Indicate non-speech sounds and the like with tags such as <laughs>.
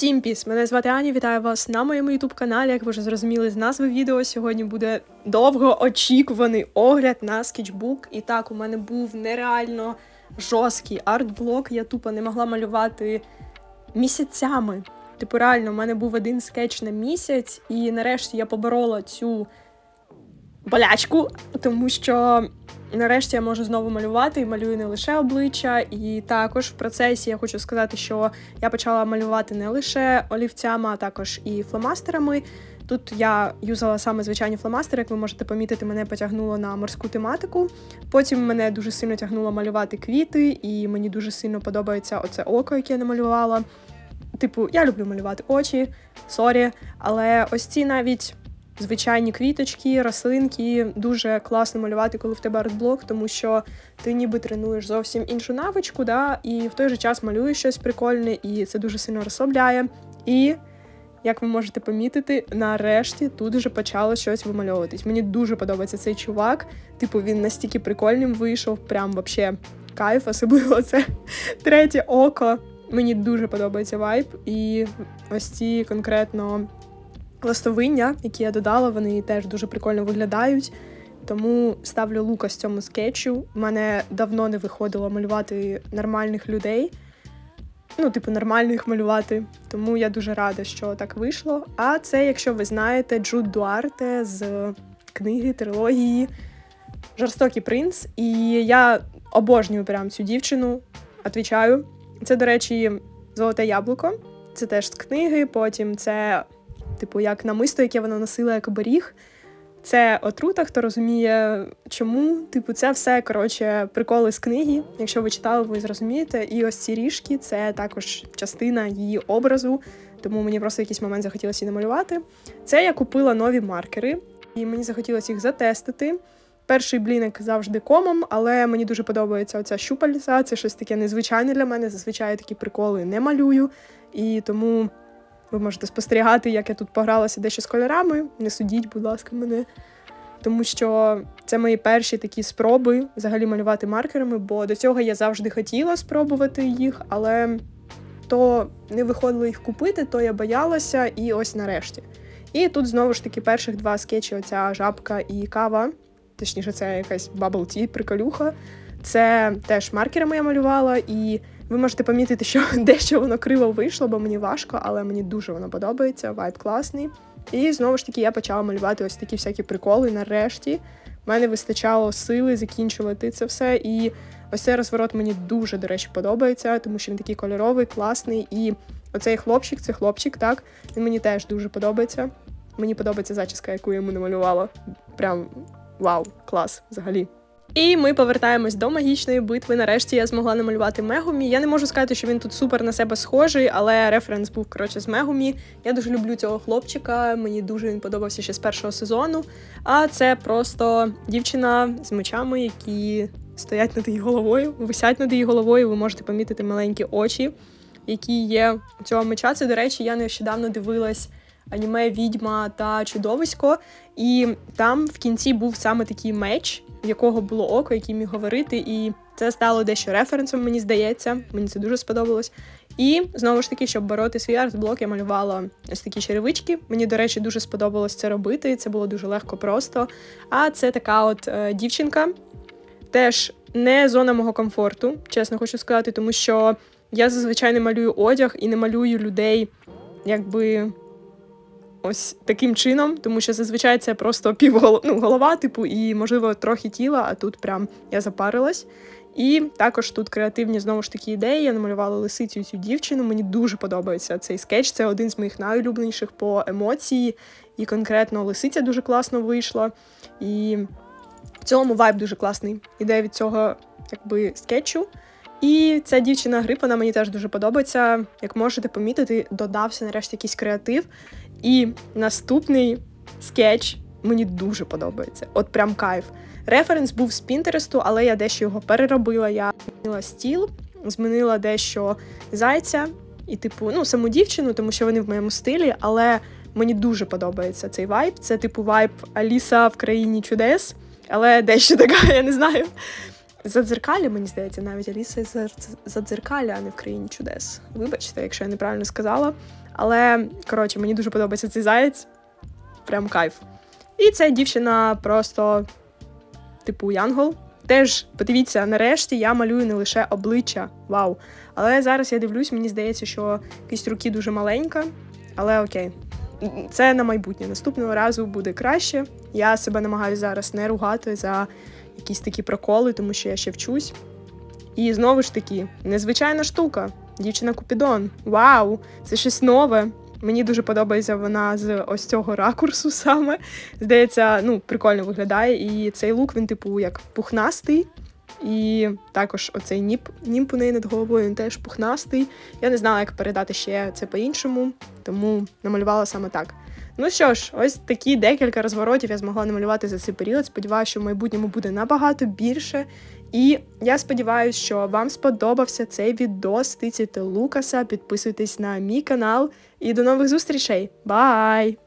Всім піс! Мене звати Аня, вітаю вас на моєму ютуб каналі. Як ви вже зрозуміли з назви відео, сьогодні буде довгоочікуваний огляд на скетчбук. І так, у мене був нереально жорсткий арт-блок. Я тупо не могла малювати місяцями. Типу, реально, у мене був один скетч на місяць, і нарешті я поборола цю болячку, тому що нарешті я можу знову малювати і малюю не лише обличчя. І також в процесі я хочу сказати, що я почала малювати не лише олівцями, а також і фломастерами. Тут я юзала саме звичайні фломастери, як ви можете помітити, мене потягнуло на морську тематику. Потім мене дуже сильно тягнуло малювати квіти, і мені дуже сильно подобається оце око, яке я намалювала. Типу, я люблю малювати очі, сорі, але ось ці навіть звичайні квіточки, рослинки. Дуже класно малювати, коли в тебе артблок, тому що ти ніби тренуєш зовсім іншу навичку, да, і в той же час малюєш щось прикольне, і це дуже сильно розслабляє. І як ви можете помітити, нарешті тут вже почало щось вимальовуватись. Мені дуже подобається цей чувак. Типу, він настільки прикольним вийшов, прям вообще кайф, особливо це <laughs> третє око. Мені дуже подобається вайб, і ось ці конкретно ластовиння, які я додала, вони теж дуже прикольно виглядають. Тому ставлю лукас цьому скетчу. У мене давно не виходило малювати нормальних людей. Ну, типу, нормальних малювати. Тому я дуже рада, що так вийшло. А це, якщо ви знаєте, Джуд Дуарте з книги, трилогії Жорстокий принц. І я обожнюю прям цю дівчину, отвічаю. Це, до речі, золоте яблуко. Це теж з книги. Потім це типу, як намисто, яке вона носила як оберіг. Це отрута, хто розуміє, чому. Типу, це все коротше приколи з книги. Якщо ви читали, ви зрозумієте. І ось ці ріжки це також частина її образу, тому мені просто в якийсь момент захотілося її намалювати. Це я купила нові маркери, і мені захотілося їх затестити. Перший блінник завжди комом, але мені дуже подобається оця щупальця. Це щось таке незвичайне для мене. Зазвичай такі приколи не малюю. І тому ви можете спостерігати, як я тут погралася дещо з кольорами. Не судіть, будь ласка, мене. Тому що це мої перші такі спроби взагалі малювати маркерами, бо до цього я завжди хотіла спробувати їх, але то не виходило їх купити, то я боялася, і ось нарешті. І тут знову ж таки перших два скетчі: оця жабка і кава. Точніше, це якась tea, приколюха. Це теж маркерами я малювала, і ви можете помітити, що <laughs> дещо воно криво вийшло, бо мені важко, але мені дуже воно подобається. Вайб класний. І знову ж таки я почала малювати ось такі всякі приколи. Нарешті в мене вистачало сили закінчувати це все. І ось цей розворот мені дуже, до речі, подобається, тому що він такий кольоровий, класний. І оцей хлопчик, це хлопчик, так, він мені теж дуже подобається. Мені подобається зачіска, яку я йому намалювала. Прям вау, клас взагалі. І ми повертаємось до магічної битви. Нарешті я змогла намалювати Мегумі. Я не можу сказати, що він тут супер на себе схожий, але референс був коротше з Мегумі. Я дуже люблю цього хлопчика. Мені дуже він подобався ще з першого сезону. А це просто дівчина з мечами, які стоять над її головою, висять над її головою. Ви можете помітити маленькі очі, які є у цього меча. Це, до речі, я нещодавно дивилась аніме Відьма та Чудовисько, і там в кінці був саме такий меч, в якого було око, який міг говорити, і це стало дещо референсом, мені здається. Мені це дуже сподобалось. І знову ж таки, щоб бороти свій арт-блок, я малювала ось такі черевички. Мені, до речі, дуже сподобалось це робити. Це було дуже легко просто. А це така от е, дівчинка, теж не зона мого комфорту, чесно хочу сказати, тому що я зазвичай не малюю одяг і не малюю людей, якби ось таким чином, тому що зазвичай це просто півголова, ну, голова, типу, і, можливо, трохи тіла, а тут прям я запарилась. І також тут креативні знову ж такі ідеї. Я намалювала лисицю цю дівчину. Мені дуже подобається цей скетч. Це один з моїх найулюбленіших по емоції. І конкретно лисиця дуже класно вийшла. І в цілому вайб дуже класний. Іде від цього якби скетчу. І ця дівчина грип, вона мені теж дуже подобається. Як можете помітити, додався нарешті якийсь креатив. І наступний скетч мені дуже подобається. От прям кайф. Референс був з Пінтересту, але я дещо його переробила. Я змінила стіл, змінила дещо зайця і, типу, ну, саму дівчину, тому що вони в моєму стилі, але мені дуже подобається цей вайб. Це, типу, вайб Аліса в країні чудес, але дещо <laughs> така, я не знаю. Задзеркалі, мені здається, навіть Аліса задзеркалі, а не в країні чудес. Вибачте, якщо я неправильно сказала. Але коротше, мені дуже подобається цей заєць. Прям кайф. І ця дівчина просто, типу, Янгол. Теж подивіться, нарешті я малюю не лише обличчя. Вау. Але зараз я дивлюсь, мені здається, що кисть руки дуже маленька, але окей. Це на майбутнє. Наступного разу буде краще. Я себе намагаюся зараз не ругати за якісь такі проколи, тому що я ще вчусь. І знову ж таки, незвичайна штука. Дівчина Купідон. Вау! Це щось нове. Мені дуже подобається вона з ось цього ракурсу саме. Здається, ну, прикольно виглядає. І цей лук, він, типу, як пухнастий. І також оцей ніп, німп у неї над головою, він теж пухнастий. Я не знала, як передати ще це по-іншому, тому намалювала саме так. Ну що ж, ось такі декілька розворотів я змогла намалювати за цей період. Сподіваюся, що в майбутньому буде набагато більше. І я сподіваюся, що вам сподобався цей відос. Тицяйте Лукаса, підписуйтесь на мій канал і до нових зустрічей. Бай!